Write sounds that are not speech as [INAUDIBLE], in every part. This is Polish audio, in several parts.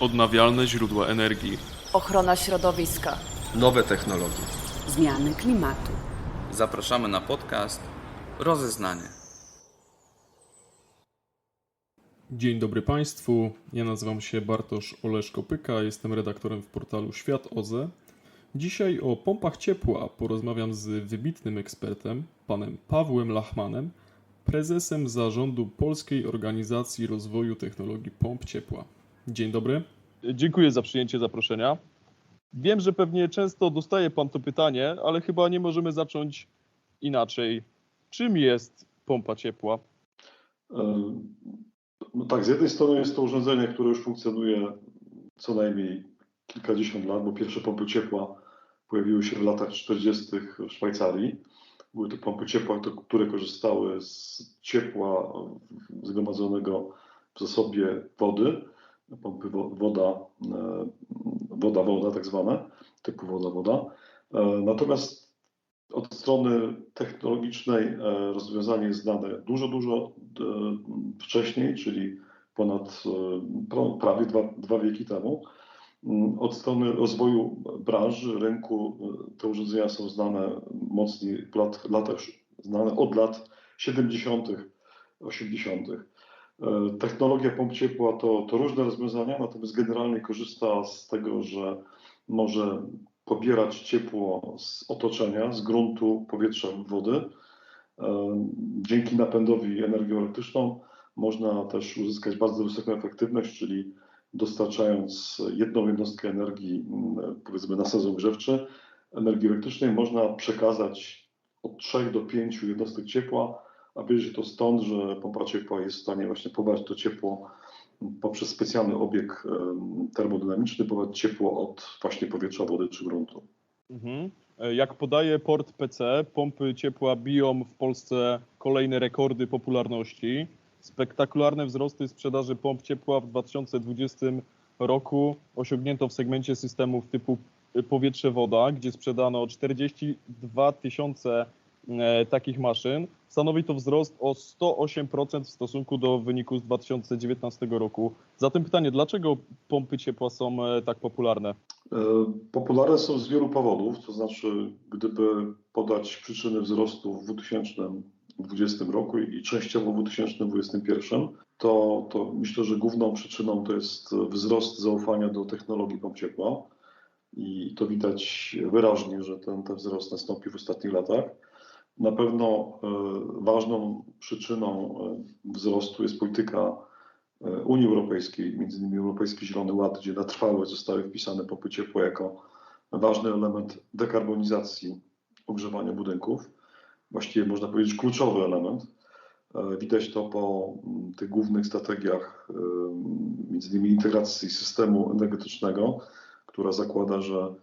Odnawialne źródła energii. Ochrona środowiska. Nowe technologie. zmiany klimatu. Zapraszamy na podcast Rozeznanie. Dzień dobry Państwu. Ja nazywam się Bartosz Oleszko-Pyka, jestem redaktorem w portalu Świat OZE. Dzisiaj o pompach ciepła porozmawiam z wybitnym ekspertem, panem Pawłem Lachmanem, prezesem zarządu Polskiej Organizacji Rozwoju Technologii Pomp Ciepła. Dzień dobry. Dziękuję za przyjęcie zaproszenia. Wiem, że pewnie często dostaje Pan to pytanie, ale chyba nie możemy zacząć inaczej. Czym jest pompa ciepła? No tak, z jednej strony jest to urządzenie, które już funkcjonuje co najmniej kilkadziesiąt lat, bo pierwsze pompy ciepła pojawiły się w latach 40. w Szwajcarii. Były to pompy ciepła, które korzystały z ciepła zgromadzonego w zasobie wody, pompy wo- woda, e, woda, woda tak zwane, typu woda, woda. E, Natomiast od strony technologicznej e, rozwiązanie jest znane dużo, dużo wcześniej, czyli ponad prawie dwa, dwa wieki temu. Mm, Od strony rozwoju branży, rynku te urządzenia są znane mocniej w lat, latach, znane od lat 70., 80. E, Technologia pomp ciepła to, to różne rozwiązania, natomiast generalnie korzysta z tego, że może pobierać ciepło z otoczenia, z gruntu, powietrza, wody. E, Dzięki napędowi energią elektryczną można też uzyskać bardzo wysoką efektywność, czyli dostarczając jedną jednostkę energii, mm, powiedzmy na sezon grzewczy, energii elektrycznej, można przekazać od 3 do 5 jednostek ciepła, a bierze to stąd, że pompa ciepła jest w stanie właśnie pobrać to ciepło poprzez specjalny obieg termodynamiczny, pobrać ciepło od właśnie powietrza, wody czy gruntu. Mhm. E, Jak podaje port PC, pompy ciepła biją w Polsce kolejne rekordy popularności. Spektakularne wzrosty sprzedaży pomp ciepła w 2020 roku osiągnięto w segmencie systemów typu y, powietrze-woda, gdzie sprzedano 42 tysiące takich maszyn. Stanowi to wzrost o 108% w stosunku do wyniku z 2019 roku. Zatem pytanie, dlaczego pompy ciepła są e, tak popularne? E, Popularne są z wielu powodów, to znaczy, gdyby podać przyczyny wzrostu w 2020 roku i częściowo w 2021, to, to myślę, że główną przyczyną to jest wzrost zaufania do technologii pomp ciepła. I to widać wyraźnie, że ten, ten wzrost nastąpił w ostatnich latach. Na pewno e, ważną przyczyną e, wzrostu jest polityka e, Unii Europejskiej, między innymi Europejski Zielony Ład, gdzie na trwałe zostały wpisane pompy ciepła jako ważny element dekarbonizacji ogrzewania budynków. Właściwie można powiedzieć kluczowy element. Widać to po tych głównych strategiach, między innymi integracji systemu energetycznego, która zakłada, że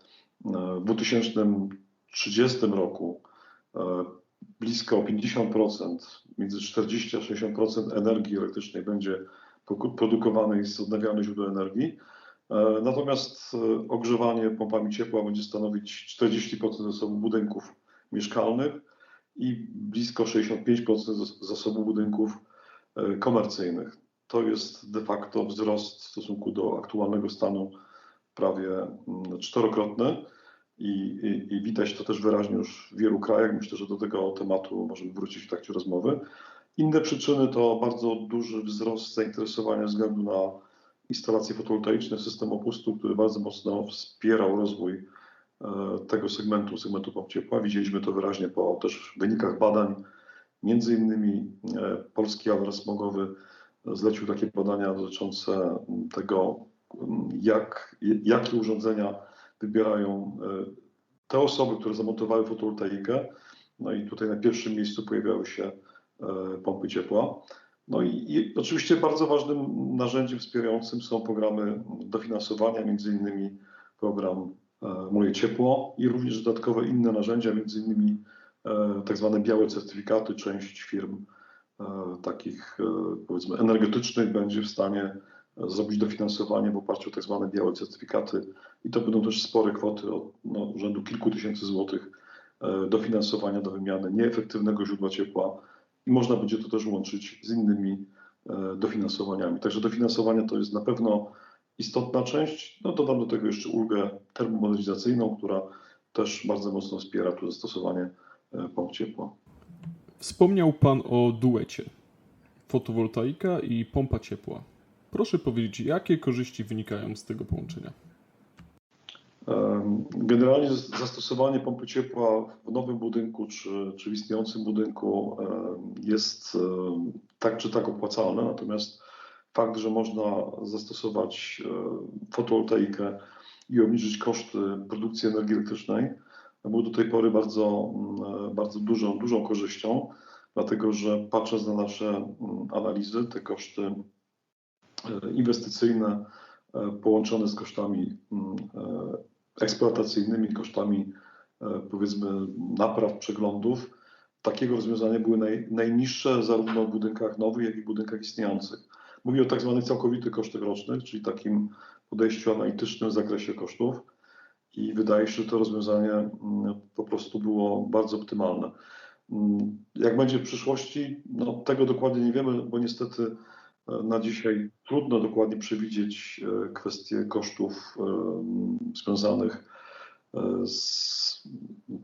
w 2030 roku blisko 50%, między 40 a 60% energii elektrycznej będzie produkowanej z odnawialnych źródeł energii. E, Natomiast e, ogrzewanie pompami ciepła będzie stanowić 40% zasobu budynków mieszkalnych i blisko 65% zas- zasobu budynków e, komercyjnych. To jest de facto wzrost w stosunku do aktualnego stanu prawie mm, czterokrotny. I, i, I widać to też wyraźnie już w wielu krajach. Myślę, że do tego tematu możemy wrócić w trakcie rozmowy. Inne przyczyny to bardzo duży wzrost zainteresowania względu na instalacje fotowoltaiczne, system opustu, który bardzo mocno wspierał rozwój e, tego segmentu, segmentu pomp ciepła. Widzieliśmy to wyraźnie po też wynikach badań. Między innymi e, Polski Alarm Smogowy zlecił takie badania dotyczące tego, jak, jakie urządzenia wybierają e, te osoby, które zamontowały fotowoltaikę. No i tutaj na pierwszym miejscu pojawiały się e, pompy ciepła. No i, i oczywiście bardzo ważnym narzędziem wspierającym są programy dofinansowania, między innymi program e, Moje Ciepło i również dodatkowe inne narzędzia, między innymi tak zwane białe certyfikaty. Część firm takich powiedzmy energetycznych będzie w stanie zrobić dofinansowanie w oparciu o tak zwane białe certyfikaty i to będą też spore kwoty od no, rzędu kilku tysięcy złotych e, dofinansowania do wymiany nieefektywnego źródła ciepła i można będzie to też łączyć z innymi e, dofinansowaniami. Także dofinansowanie to jest na pewno istotna część. No dodam do tego jeszcze ulgę termomodernizacyjną, która też bardzo mocno wspiera tu zastosowanie e, pomp ciepła. Wspomniał Pan o duecie fotowoltaika i pompa ciepła. Proszę powiedzieć, jakie korzyści wynikają z tego połączenia? Generalnie zas- zastosowanie pompy ciepła w nowym budynku czy, czy w istniejącym budynku jest tak czy tak opłacalne, natomiast fakt, że można zastosować fotowoltaikę i obniżyć koszty produkcji energii elektrycznej, był do tej pory bardzo, bardzo dużą, dużą korzyścią, dlatego że patrząc na nasze analizy, te koszty inwestycyjne e, połączone z kosztami mm, e, eksploatacyjnymi, kosztami e, powiedzmy napraw, przeglądów, takiego rozwiązania były naj, najniższe zarówno w budynkach nowych, jak i w budynkach istniejących. Mówię o tak zwanych całkowitych kosztach rocznych, czyli takim podejściu analitycznym w zakresie kosztów i wydaje się, że to rozwiązanie mm, po prostu było bardzo optymalne. Mm, Jak będzie w przyszłości, no tego dokładnie nie wiemy, bo niestety na dzisiaj trudno dokładnie przewidzieć e, kwestie kosztów związanych e, z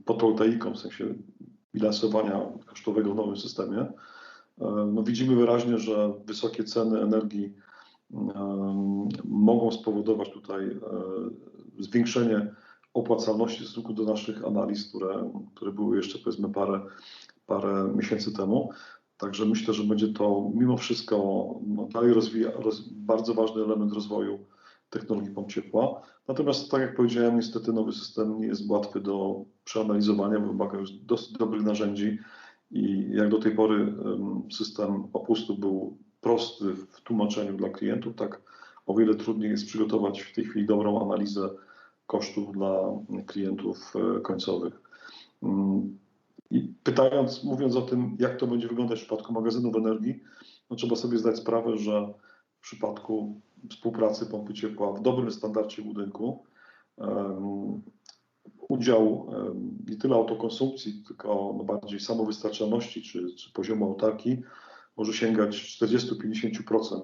fotowoltaiką, w sensie bilansowania kosztowego w nowym systemie. E, No widzimy wyraźnie, że wysokie ceny energii mogą spowodować tutaj zwiększenie opłacalności w stosunku do naszych analiz, które, które były jeszcze powiedzmy parę, parę miesięcy temu. Także myślę, że będzie to mimo wszystko no, dalej rozwija, roz, bardzo ważny element rozwoju technologii pomp ciepła. Natomiast, tak jak powiedziałem, niestety nowy system nie jest łatwy do przeanalizowania, wymaga już dosyć dobrych narzędzi i jak do tej pory em, system opustu był prosty w tłumaczeniu dla klientów, tak o wiele trudniej jest przygotować w tej chwili dobrą analizę kosztów dla klientów e, końcowych. I pytając, mówiąc o tym, jak to będzie wyglądać w przypadku magazynów energii, no trzeba sobie zdać sprawę, że w przypadku współpracy pompy ciepła w dobrym standardzie budynku em, udział em, nie tyle autokonsumpcji, tylko no bardziej samowystarczalności czy, czy poziomu autarki może sięgać 40-50%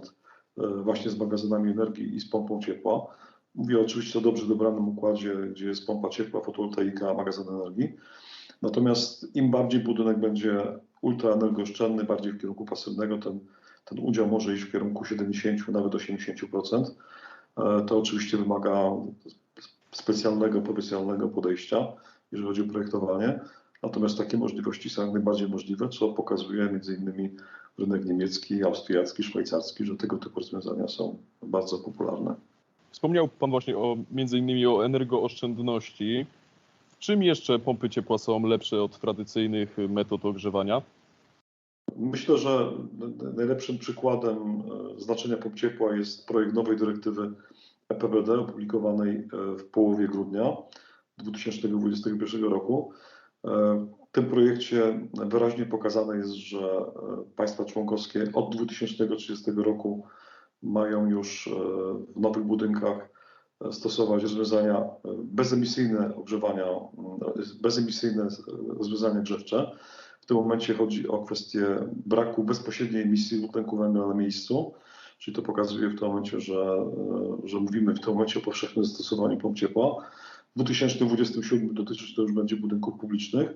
e, właśnie z magazynami energii i z pompą ciepła. Mówię oczywiście o dobrze dobranym układzie, gdzie jest pompa ciepła, fotowoltaika, magazyn energii. Natomiast im bardziej budynek będzie ultraenergooszczędny, bardziej w kierunku pasywnego, ten, ten udział może iść w kierunku 70, nawet 80%. E, To oczywiście wymaga specjalnego, profesjonalnego podejścia, jeżeli chodzi o projektowanie. Natomiast takie możliwości są jak najbardziej możliwe, co pokazuje między innymi rynek niemiecki, austriacki, szwajcarski, że tego typu rozwiązania są bardzo popularne. Wspomniał Pan właśnie o, między innymi o energooszczędności. Czym jeszcze pompy ciepła są lepsze od tradycyjnych metod ogrzewania? Myślę, że najlepszym przykładem e, znaczenia pomp ciepła jest projekt nowej dyrektywy EPBD opublikowanej e, w połowie grudnia 2021 roku. E, W tym projekcie wyraźnie pokazane jest, że państwa członkowskie od 2030 roku mają już w nowych budynkach stosować rozwiązania e, bezemisyjne ogrzewania, m, bezemisyjne rozwiązania grzewcze. W tym momencie chodzi o kwestię braku bezpośredniej emisji dwutlenku węgla na miejscu, czyli to pokazuje w tym momencie, że, e, że mówimy w tym momencie o powszechnym zastosowaniu pomp ciepła. W 2027 dotyczyć to już będzie budynków publicznych.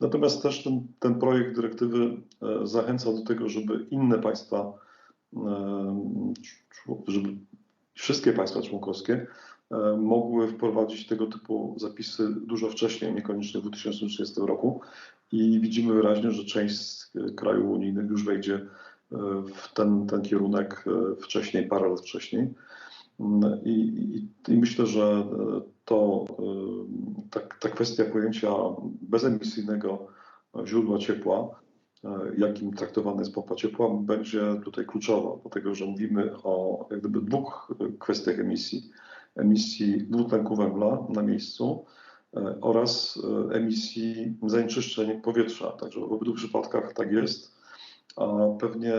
Natomiast też ten, ten projekt dyrektywy e, zachęca do tego, żeby inne państwa, żeby wszystkie państwa członkowskie mogły wprowadzić tego typu zapisy dużo wcześniej, niekoniecznie w 2030 roku. I widzimy wyraźnie, że część z krajów unijnych już wejdzie e, w ten, ten kierunek e, wcześniej, parę lat wcześniej. Mm, I, i, I myślę, że e, to e, ta, ta kwestia pojęcia bezemisyjnego źródła ciepła, e, jakim traktowana jest pompa ciepła, będzie tutaj kluczowa, dlatego że mówimy o jak gdyby dwóch kwestiach emisji. Emisji dwutlenku węgla na miejscu e, oraz e, emisji zanieczyszczeń powietrza. Także w obydwu przypadkach tak jest. A pewnie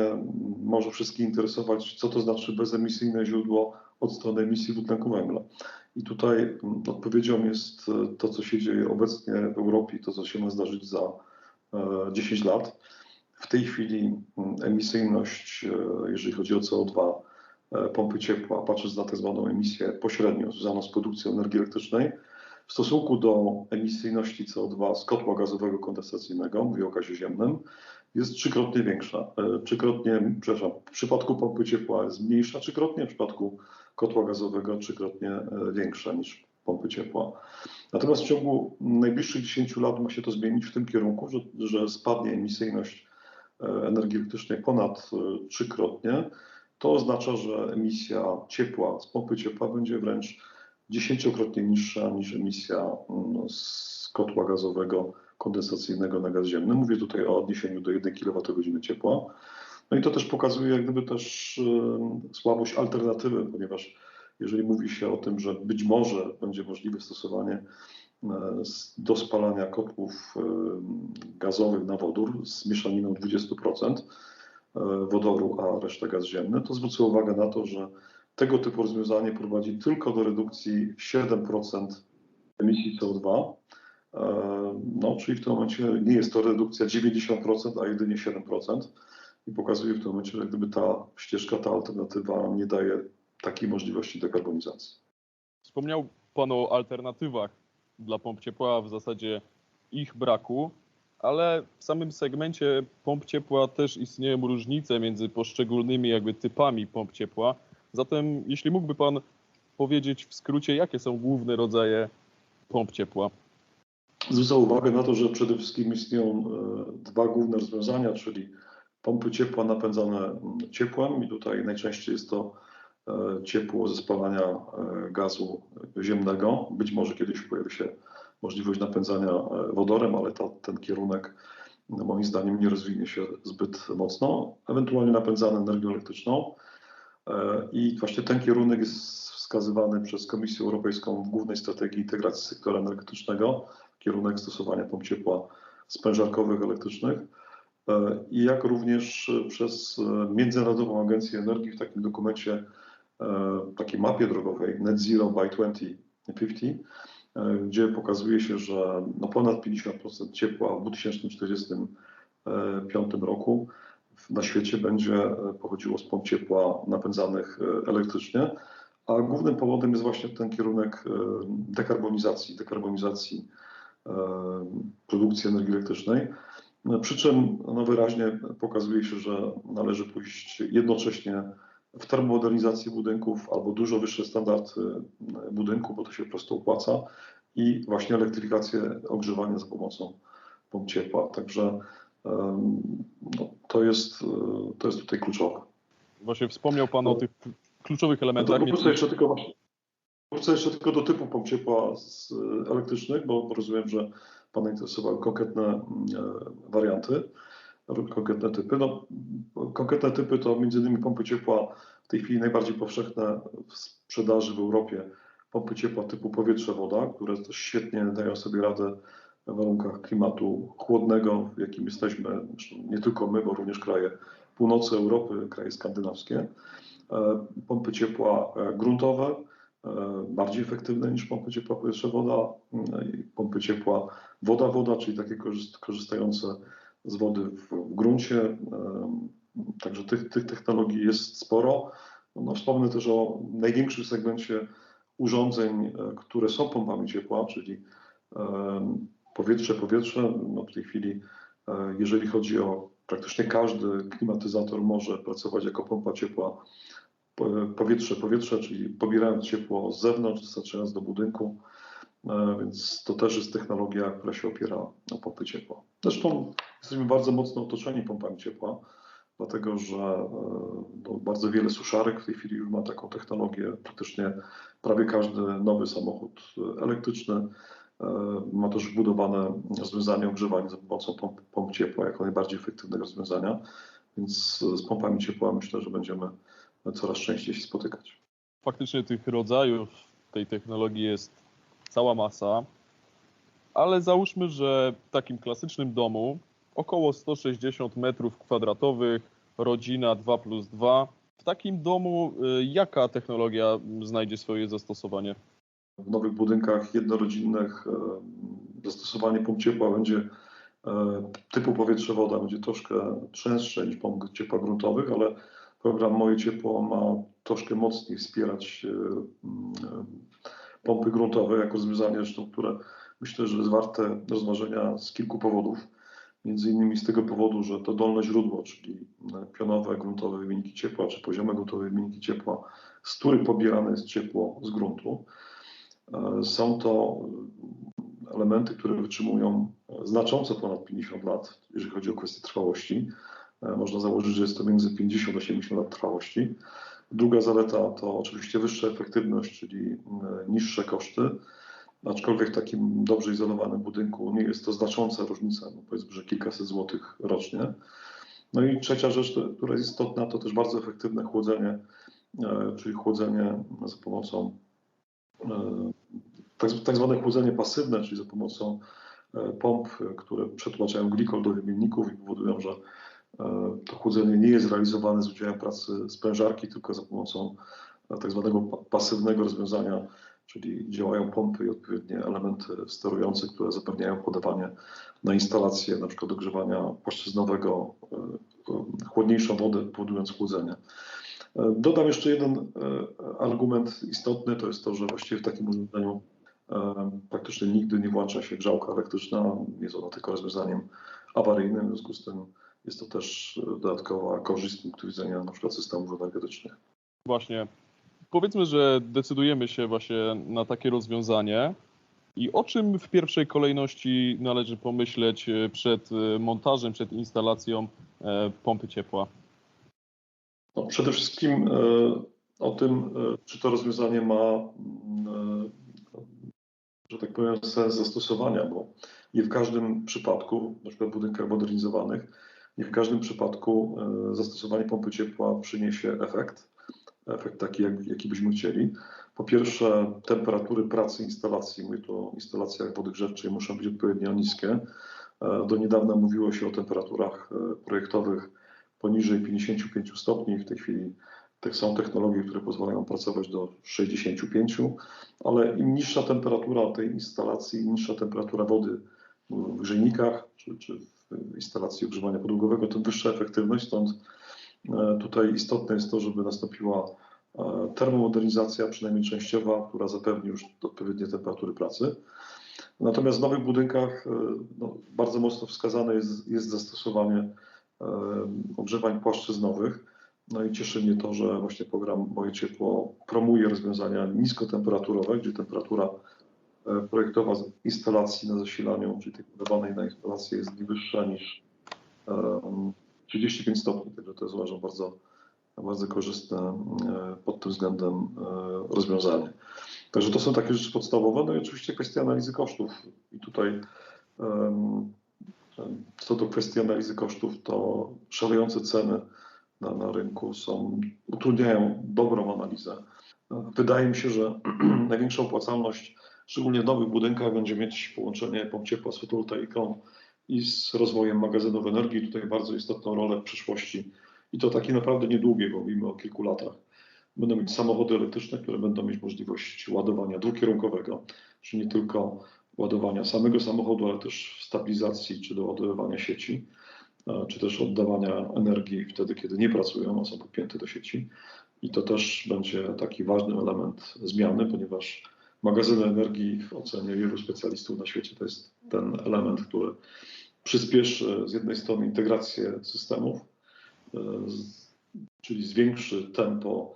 może wszystkich interesować, co to znaczy bezemisyjne źródło od strony emisji dwutlenku węgla. I tutaj mm, odpowiedzią jest e, to, co się dzieje obecnie w Europie, to, co się ma zdarzyć za e, 10 lat. W tej chwili mm, emisyjność, jeżeli chodzi o CO2, e, pompy ciepła, patrząc na tak zwaną emisję pośrednią związaną z produkcją energii elektrycznej, w stosunku do emisyjności CO2 z kotła gazowego kondensacyjnego, mówię o gazie ziemnym, jest trzykrotnie większa. E, Trzykrotnie, przepraszam, w przypadku pompy ciepła jest mniejsza trzykrotnie, w przypadku kotła gazowego trzykrotnie e, większa niż pompy ciepła. Natomiast w ciągu najbliższych 10 lat ma się to zmienić w tym kierunku, że, że spadnie emisyjność e, energii elektrycznej ponad e, trzykrotnie. To oznacza, że emisja ciepła z pompy ciepła będzie wręcz dziesięciokrotnie niższa niż emisja mm, z kotła gazowego kondensacyjnego na gaz ziemny. Mówię tutaj o odniesieniu do 1 kWh ciepła. No i to też pokazuje jak gdyby też e, słabość alternatywy, ponieważ jeżeli mówi się o tym, że być może będzie możliwe stosowanie e, do spalania kotłów e, gazowych na wodór z mieszaniną 20% e, wodoru, a reszta gaz ziemny, to zwrócę uwagę na to, że tego typu rozwiązanie prowadzi tylko do redukcji 7% emisji CO2. E, No, czyli w tym momencie nie jest to redukcja 90%, a jedynie 7%. I pokazuje w tym momencie, że gdyby ta ścieżka, ta alternatywa nie daje takiej możliwości dekarbonizacji. Wspomniał Pan o alternatywach dla pomp ciepła, w zasadzie ich braku, ale w samym segmencie pomp ciepła też istnieją różnice między poszczególnymi jakby typami pomp ciepła. Zatem jeśli mógłby Pan powiedzieć w skrócie, jakie są główne rodzaje pomp ciepła? Zwrócę uwagę na to, że przede wszystkim istnieją e, dwa główne rozwiązania, czyli pompy ciepła napędzane mm, ciepłem i tutaj najczęściej jest to e, ciepło ze spalania e, gazu ziemnego. Być może kiedyś pojawi się możliwość napędzania e, wodorem, ale ta, ten kierunek no, moim zdaniem nie rozwinie się zbyt mocno. Ewentualnie napędzane energią elektryczną. E, I właśnie ten kierunek jest wskazywany przez Komisję Europejską w głównej strategii integracji sektora energetycznego, kierunek stosowania pomp ciepła sprężarkowych elektrycznych e, i jak również przez Międzynarodową Agencję Energii w takim dokumencie, takiej mapie drogowej Net Zero by 2050, e, gdzie pokazuje się, że no ponad 50% ciepła w 2045 roku na świecie będzie e, pochodziło z pomp ciepła napędzanych e, elektrycznie, a głównym powodem jest właśnie ten kierunek e, dekarbonizacji, dekarbonizacji e, produkcji energii elektrycznej. Przy czym no, wyraźnie pokazuje się, że należy pójść jednocześnie w termomodernizację budynków albo dużo wyższe standardy e, budynku, bo to się po prostu opłaca i właśnie elektryfikację ogrzewania za pomocą pomp ciepła. Także no, to, jest, e, to jest tutaj kluczowe. Właśnie wspomniał Pan o tych kluczowych No elementach. to wrócę jeszcze tylko właśnie. Wrócę jeszcze tylko do typu pomp ciepła z, e, elektrycznych, bo, bo rozumiem, że Pana interesowały konkretne mm, e, warianty, konkretne typy. No, konkretne typy to innymi pompy ciepła w tej chwili najbardziej powszechne w sprzedaży w Europie. Pompy ciepła typu powietrze-woda, które też świetnie dają sobie radę w warunkach klimatu chłodnego, w jakim jesteśmy, nie tylko my, bo również kraje północy Europy, kraje skandynawskie. E, Pompy ciepła e, gruntowe, e, bardziej efektywne niż pompy ciepła powietrze-woda, pompy ciepła woda-woda, czyli takie korzyst- korzystające z wody w, w gruncie. Także tych, tych technologii jest sporo. No, wspomnę też o największym segmencie urządzeń, e, które są pompami ciepła, czyli powietrze, powietrze. No, w tej chwili, e, jeżeli chodzi o praktycznie każdy klimatyzator może pracować jako pompa ciepła po- powietrze, powietrze, czyli pobierając ciepło z zewnątrz, dostarczając do budynku, więc to też jest technologia, która się opiera na pompy ciepła. Zresztą jesteśmy bardzo mocno otoczeni pompami ciepła, dlatego że e, no, bardzo wiele suszarek w tej chwili już ma taką technologię. Praktycznie prawie każdy nowy samochód e, elektryczny e, ma też wbudowane rozwiązanie ogrzewania za pomocą pomp, pomp ciepła jako najbardziej efektywnego rozwiązania. Więc z pompami ciepła myślę, że będziemy coraz częściej się spotykać. Faktycznie tych rodzajów tej technologii jest cała masa, ale załóżmy, że w takim klasycznym domu około 160 metrów kwadratowych, rodzina 2 plus 2. W takim domu y, jaka technologia znajdzie swoje zastosowanie? w nowych budynkach jednorodzinnych e, zastosowanie pomp ciepła będzie e, typu powietrze-woda, będzie troszkę częstsze niż pomp ciepła gruntowych, ale program Moje Ciepło ma troszkę mocniej wspierać pompy gruntowe jako rozwiązanie, zresztą, które myślę, że jest warte rozważenia z kilku powodów. Między innymi z tego powodu, że to dolne źródło, czyli pionowe, gruntowe wymienniki ciepła, czy poziome gruntowe wymienniki ciepła, z których pobierane jest ciepło z gruntu, e, są to elementy, które wytrzymują znacząco ponad 50 lat, jeżeli chodzi o kwestię trwałości. E, Można założyć, że jest to między 50 a 70 lat trwałości. Druga zaleta to oczywiście wyższa efektywność, czyli e, niższe koszty, aczkolwiek w takim dobrze izolowanym budynku nie jest to znacząca różnica, no powiedzmy, że kilkaset złotych rocznie. No i trzecia rzecz, która jest istotna, to też bardzo efektywne chłodzenie, e, czyli chłodzenie za pomocą e, tak, tak zwane chłodzenie pasywne, czyli za pomocą e, pomp, które przetłaczają glikol do wymienników i powodują, że to chłodzenie nie jest realizowane z udziałem pracy sprężarki, tylko za pomocą e, tak zwanego pa- pasywnego rozwiązania, czyli działają pompy i odpowiednie elementy sterujące, które zapewniają podawanie na instalację na przykład ogrzewania płaszczyznowego e, e, chłodniejszą wodę, powodując chłodzenie. E, Dodam jeszcze jeden e, argument istotny, to jest to, że właściwie w takim urządzeniu e, praktycznie nigdy nie włącza się grzałka elektryczna, jest ona tylko rozwiązaniem awaryjnym, w związku z tym jest to też e, dodatkowa korzyść z punktu widzenia na przykład systemów energetycznych. Właśnie. Powiedzmy, że decydujemy się właśnie na takie rozwiązanie. I o czym w pierwszej kolejności należy pomyśleć e, przed e, montażem, przed instalacją pompy ciepła? No, przede wszystkim o tym, czy to rozwiązanie ma, mm, że tak powiem, sens zastosowania, bo nie w każdym przypadku, na przykład w budynkach modernizowanych, nie w każdym przypadku e, zastosowanie pompy ciepła przyniesie efekt, efekt taki, jak, jaki byśmy chcieli. Po pierwsze, temperatury pracy instalacji, mówię tu o instalacjach wody grzewczej, muszą być odpowiednio niskie. E, Do niedawna mówiło się o temperaturach e, projektowych poniżej 55 stopni. W tej chwili są technologie, które pozwalają pracować do 65, ale im niższa temperatura tej instalacji, im niższa temperatura wody w grzejnikach czy, czy w instalacji ogrzewania podłogowego, tym wyższa efektywność. Stąd e, tutaj istotne jest to, żeby nastąpiła e, termomodernizacja, przynajmniej częściowa, która zapewni już odpowiednie temperatury pracy. Natomiast w nowych budynkach e, no, bardzo mocno wskazane jest, jest zastosowanie ogrzewań płaszczyznowych. No i cieszy mnie to, że właśnie program Moje Ciepło promuje rozwiązania niskotemperaturowe, gdzie temperatura projektowa z instalacji na zasilaniu, czyli tej podawanej na instalację jest nie wyższa niż em, 35 stopni. Także to jest uważam bardzo, bardzo korzystne e, pod tym względem e, rozwiązanie. Także to są takie rzeczy podstawowe. No i oczywiście kwestia analizy kosztów. I tutaj co do kwestii analizy kosztów, to szalejące ceny na, na rynku są, utrudniają dobrą analizę. Wydaje mi się, że [CLEARS THROAT] największa opłacalność, szczególnie w nowych budynkach, będzie mieć połączenie pomp ciepła z fotowoltaiką i z rozwojem magazynów energii. Tutaj bardzo istotną rolę w przyszłości i to takie naprawdę niedługie, bo mówimy o kilku latach. Będą mieć samochody elektryczne, które będą mieć możliwość ładowania dwukierunkowego, czyli nie tylko ładowania samego samochodu, ale też stabilizacji czy doładowywania sieci, e, czy też oddawania energii wtedy, kiedy nie pracują, a są podpięte do sieci. I to też będzie taki ważny element zmiany, ponieważ magazyny energii w ocenie wielu specjalistów na świecie to jest ten element, który przyspieszy z jednej strony integrację systemów, e, czyli zwiększy tempo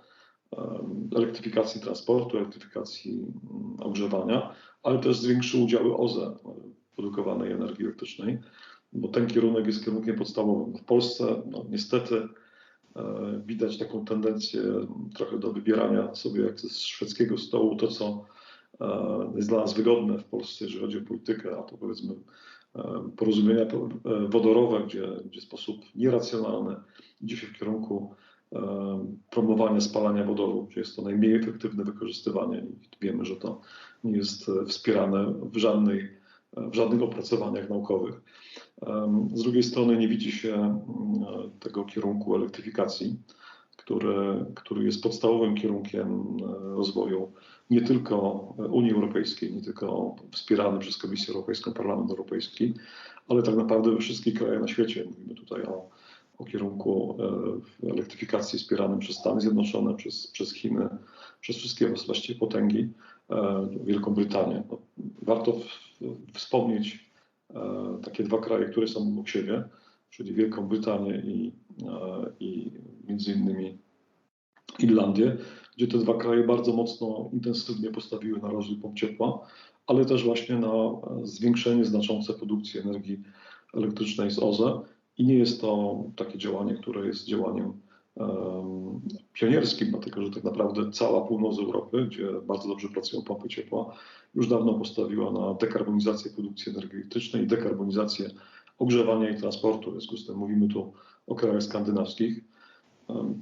em, elektryfikacji transportu, elektryfikacji mm, ogrzewania, ale też zwiększy udziały OZE e, produkowanej energii elektrycznej, bo ten kierunek jest kierunkiem podstawowym. W Polsce no, niestety e, widać taką tendencję trochę do wybierania sobie jak z szwedzkiego stołu to, co e, jest dla nas wygodne w Polsce, jeżeli chodzi o politykę, a to powiedzmy e, porozumienia po- e, wodorowe, gdzie, gdzie w sposób nieracjonalny idzie się w kierunku e, promowania spalania wodoru, gdzie jest to najmniej efektywne wykorzystywanie i wiemy, że to nie jest e, wspierane w, żadnej, w żadnych opracowaniach naukowych. Z drugiej strony nie widzi się mm, tego kierunku elektryfikacji, który, który jest podstawowym kierunkiem e, rozwoju nie tylko Unii Europejskiej, nie tylko wspierany przez Komisję Europejską, Parlament Europejski, ale tak naprawdę we wszystkich krajach na świecie. Mówimy tutaj o, o kierunku e, elektryfikacji wspieranym przez Stany Zjednoczone, przez, przez Chiny, przez wszystkie właściwie potęgi, e, Wielką Brytanię. No, Warto wspomnieć e, takie dwa kraje, które są obok siebie, czyli Wielką Brytanię i, i między innymi Irlandię, gdzie te dwa kraje bardzo mocno, intensywnie postawiły na rozwój pomp ciepła, ale też właśnie na e, zwiększenie znaczące produkcji energii elektrycznej z OZE. I nie jest to takie działanie, które jest działaniem em, pionierskim, dlatego że tak naprawdę cała północ Europy, gdzie bardzo dobrze pracują pompy ciepła, już dawno postawiła na dekarbonizację produkcji energii elektrycznej i dekarbonizację ogrzewania i transportu. W związku z tym mówimy tu o krajach skandynawskich.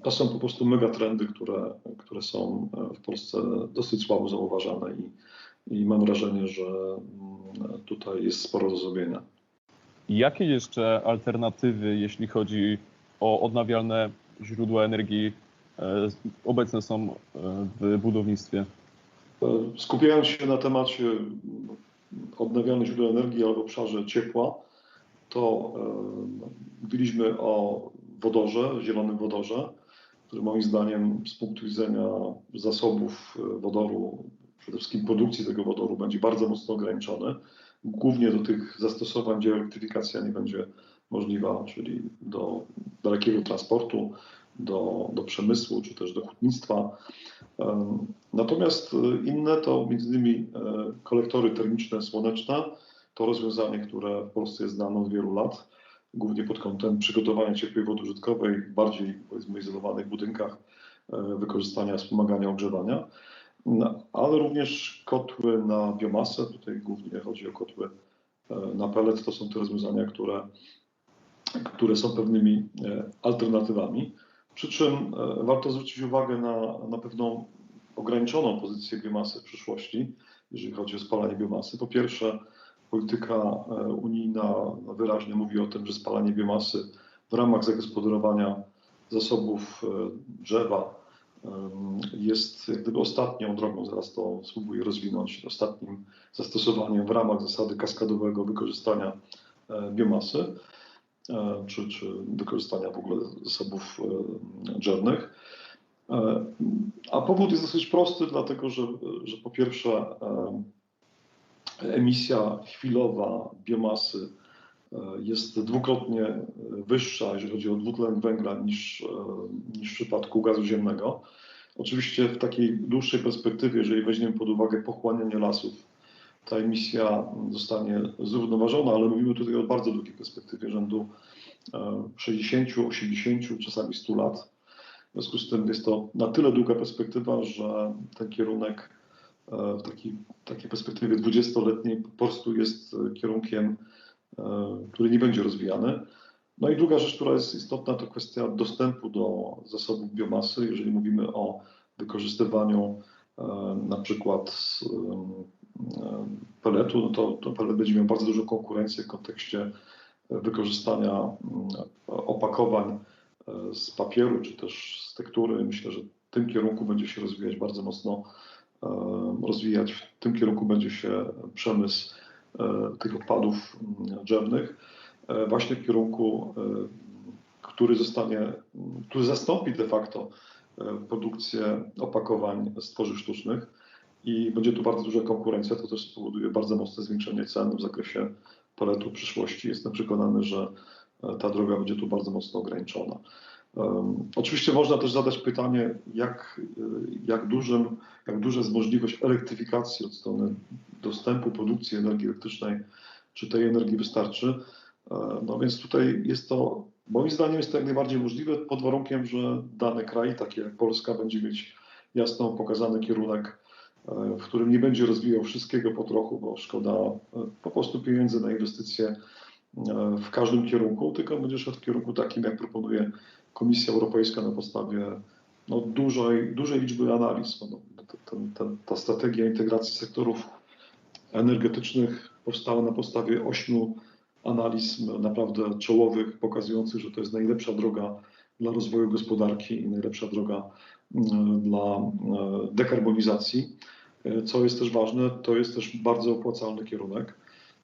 To są po prostu megatrendy, które, które są e, w Polsce dosyć słabo zauważane i, i mam wrażenie, że mm, tutaj jest sporo do zrobienia. Jakie jeszcze alternatywy, jeśli chodzi o odnawialne źródła energii, e, obecne są e, w budownictwie? Skupiając się na temacie odnawialnych źródeł energii, ale w obszarze ciepła, to mówiliśmy o wodorze, zielonym wodorze, który moim zdaniem z punktu widzenia zasobów e, wodoru, przede wszystkim produkcji tego wodoru, będzie bardzo mocno ograniczony. Głównie do tych zastosowań, gdzie elektryfikacja nie będzie możliwa, czyli do dalekiego transportu, do, do przemysłu czy też do hutnictwa. Natomiast e, inne to między innymi e, kolektory termiczne słoneczne. To rozwiązanie, które w Polsce jest znane od wielu lat, głównie pod kątem przygotowania ciepłej wody użytkowej w bardziej powiedzmy izolowanych budynkach, e, wykorzystania wspomagania ogrzewania, No, ale również kotły na biomasę. Tutaj głównie chodzi o kotły e, na pellet. To są te rozwiązania, które, które są pewnymi e, alternatywami. Przy czym warto zwrócić uwagę na, na pewną ograniczoną pozycję biomasy w przyszłości, jeżeli chodzi o spalanie biomasy. Po pierwsze, polityka e, unijna wyraźnie mówi o tym, że spalanie biomasy w ramach zagospodarowania zasobów e, drzewa jest jak gdyby ostatnią drogą, zaraz to spróbuję rozwinąć, ostatnim zastosowaniem w ramach zasady kaskadowego wykorzystania e, biomasy czy, czy wykorzystania w ogóle zasobów drzewnych. A powód jest dosyć prosty, dlatego że, że po pierwsze emisja chwilowa biomasy e, jest dwukrotnie wyższa, jeżeli chodzi o dwutlenek węgla, niż, e, niż w przypadku gazu ziemnego. Oczywiście w takiej dłuższej perspektywie, jeżeli weźmiemy pod uwagę pochłanianie lasów, ta emisja zostanie zrównoważona, ale mówimy tutaj o bardzo długiej perspektywie, rzędu e, 60, 80, czasami 100 lat. W związku z tym jest to na tyle długa perspektywa, że ten kierunek e, w takiej, takiej perspektywie 20-letniej po prostu jest e, kierunkiem, e, który nie będzie rozwijany. No i druga rzecz, która jest istotna, to kwestia dostępu do zasobów biomasy. Jeżeli mówimy o wykorzystywaniu e, na przykład e, e, peletu, no to, to pelet będzie miał bardzo dużą konkurencję w kontekście wykorzystania mm, opakowań e, z papieru czy też z tektury. Myślę, że w tym kierunku będzie się rozwijać bardzo mocno, e, rozwijać, w tym kierunku będzie się przemysł e, tych odpadów mm, drzewnych, e, właśnie w kierunku, e, który zostanie, który zastąpi de facto e, produkcję opakowań z tworzyw sztucznych i będzie tu bardzo duża konkurencja, to też spowoduje bardzo mocne zwiększenie cen w zakresie paletu w przyszłości. Jestem przekonany, że e, ta droga będzie tu bardzo mocno ograniczona. Oczywiście można też zadać pytanie, jak, e, jak, dużym, jak duża jest możliwość elektryfikacji od strony dostępu produkcji energii elektrycznej, czy tej energii wystarczy. E, No więc tutaj jest to, moim zdaniem jest to jak najbardziej możliwe pod warunkiem, że dany kraj, taki jak Polska, będzie mieć jasno pokazany kierunek, e, w którym nie będzie rozwijał wszystkiego po trochu, bo szkoda po prostu pieniędzy na inwestycje w każdym kierunku, tylko będzie szedł w kierunku takim, jak proponuje Komisja Europejska na podstawie no, dużej, dużej liczby analiz. No, ten, ten, ta strategia integracji sektorów energetycznych powstała na podstawie ośmiu analiz naprawdę czołowych, pokazujących, że to jest najlepsza droga dla rozwoju gospodarki i najlepsza droga mm, dla e, dekarbonizacji. E, Co jest też ważne, to jest też bardzo opłacalny kierunek.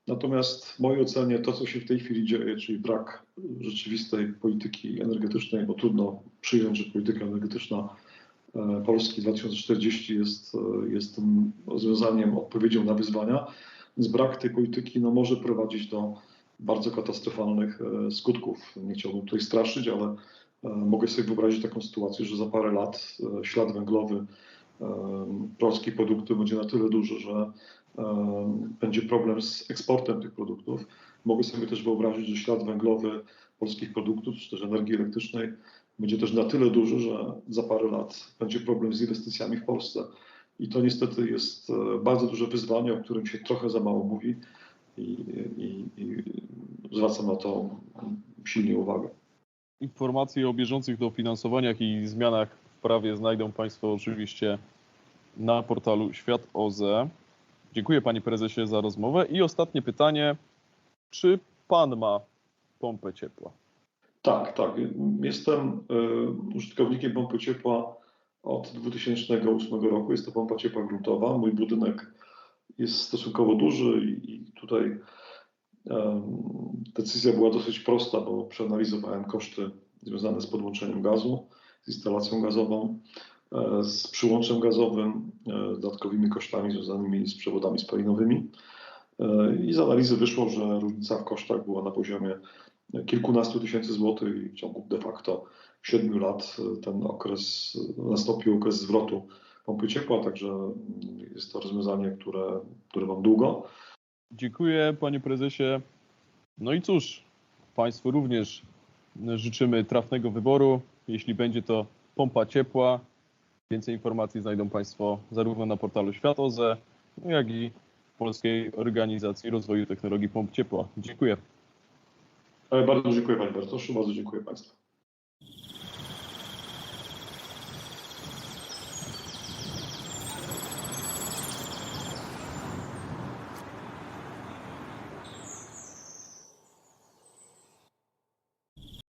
Natomiast w mojej ocenie to, co się w tej chwili dzieje, czyli brak rzeczywistej polityki energetycznej, bo trudno przyjąć, że polityka energetyczna e, Polski 2040 jest, e, jest tym rozwiązaniem, odpowiedzią na wyzwania, więc brak tej polityki no, może prowadzić do bardzo katastrofalnych e, skutków. Nie chciałbym tutaj straszyć, ale mogę sobie wyobrazić taką sytuację, że za parę lat ślad węglowy polskich produktów będzie na tyle duży, że będzie problem z eksportem tych produktów. Mogę sobie też wyobrazić, że ślad węglowy polskich produktów, czy też energii elektrycznej będzie też na tyle duży, że za parę lat będzie problem z inwestycjami w Polsce. I to niestety jest e, bardzo duże wyzwanie, o którym się trochę za mało mówi i, i, i zwracam na to silnie uwagę. Informacje o bieżących dofinansowaniach i zmianach w prawie znajdą Państwo oczywiście na portalu Świat OZE. Dziękuję Panie Prezesie za rozmowę. I ostatnie pytanie. Czy Pan ma pompę ciepła? Tak, tak. Jestem y, użytkownikiem pompy ciepła od 2008 roku. Jest to pompa ciepła gruntowa. Mój budynek jest stosunkowo duży i, i tutaj em, decyzja była dosyć prosta, bo przeanalizowałem koszty związane z podłączeniem gazu, z instalacją gazową, z przyłączem gazowym, e, dodatkowymi kosztami związanymi z przewodami spalinowymi. E, I z analizy wyszło, że różnica w kosztach była na poziomie kilkunastu tysięcy złotych i w ciągu de facto siedmiu lat e, ten okres, e, nastąpił okres zwrotu pompy ciepła, także jest to rozwiązanie, które, które mam długo. Dziękuję Panie Prezesie. No i cóż, Państwu również życzymy trafnego wyboru. Jeśli będzie to pompa ciepła, więcej informacji znajdą Państwo zarówno na portalu Świat OZE, no jak i Polskiej Organizacji Rozwoju Technologii Pomp Ciepła. Dziękuję. Ale bardzo dziękuję Panie Bartoszu, bardzo dziękuję Państwu.